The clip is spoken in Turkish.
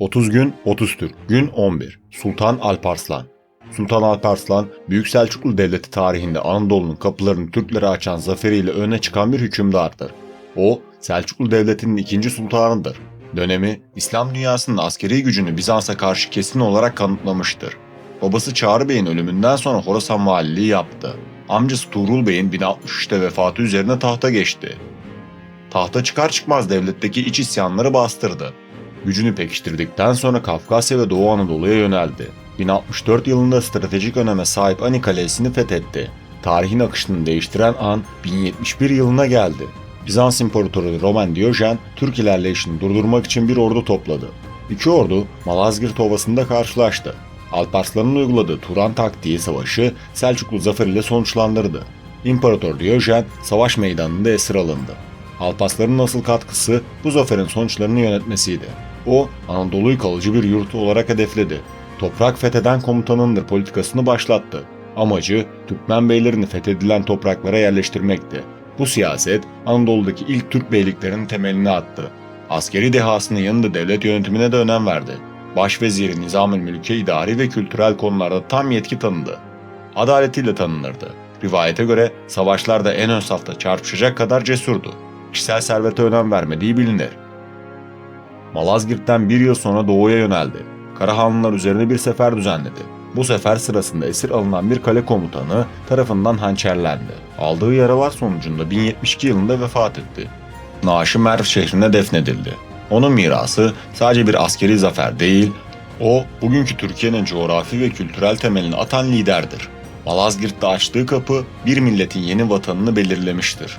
30 gün 30 Türk. Gün 11. Sultan Alparslan. Sultan Alparslan, Büyük Selçuklu Devleti tarihinde Anadolu'nun kapılarını Türklere açan zaferiyle öne çıkan bir hükümdardır. O, Selçuklu Devleti'nin ikinci sultanıdır. Dönemi, İslam dünyasının askeri gücünü Bizans'a karşı kesin olarak kanıtlamıştır. Babası Çağrı Bey'in ölümünden sonra Horasan valiliği yaptı. Amcası Tuğrul Bey'in 1063'te vefatı üzerine tahta geçti. Tahta çıkar çıkmaz devletteki iç isyanları bastırdı. Gücünü pekiştirdikten sonra Kafkasya ve Doğu Anadolu'ya yöneldi. 1064 yılında stratejik öneme sahip Ani Kalesi'ni fethetti. Tarihin akışını değiştiren an 1071 yılına geldi. Bizans İmparatoru Roman Diyojen, Türk ilerleyişini durdurmak için bir ordu topladı. İki ordu Malazgirt Ovası'nda karşılaştı. Alparslan'ın uyguladığı Turan taktiği savaşı Selçuklu zaferiyle sonuçlandırdı. İmparator Diyojen savaş meydanında esir alındı. Alparslan'ın asıl katkısı bu zaferin sonuçlarını yönetmesiydi. O, Anadolu'yu kalıcı bir yurt olarak hedefledi. Toprak fetheden komutanındır politikasını başlattı. Amacı Türkmen beylerini fethedilen topraklara yerleştirmekti. Bu siyaset Anadolu'daki ilk Türk beyliklerinin temelini attı. Askeri dehasının yanında devlet yönetimine de önem verdi. Başveziri Nizamül Mülk'e idari ve kültürel konularda tam yetki tanıdı. Adaletiyle tanınırdı. Rivayete göre savaşlarda en ön safta çarpışacak kadar cesurdu. Kişisel servete önem vermediği bilinir. Malazgirt'ten bir yıl sonra doğuya yöneldi. Karahanlılar üzerine bir sefer düzenledi. Bu sefer sırasında esir alınan bir kale komutanı tarafından hançerlendi. Aldığı yaralar sonucunda 1072 yılında vefat etti. Naaşı Merv şehrine defnedildi. Onun mirası sadece bir askeri zafer değil, o bugünkü Türkiye'nin coğrafi ve kültürel temelini atan liderdir. Malazgirt'te açtığı kapı bir milletin yeni vatanını belirlemiştir.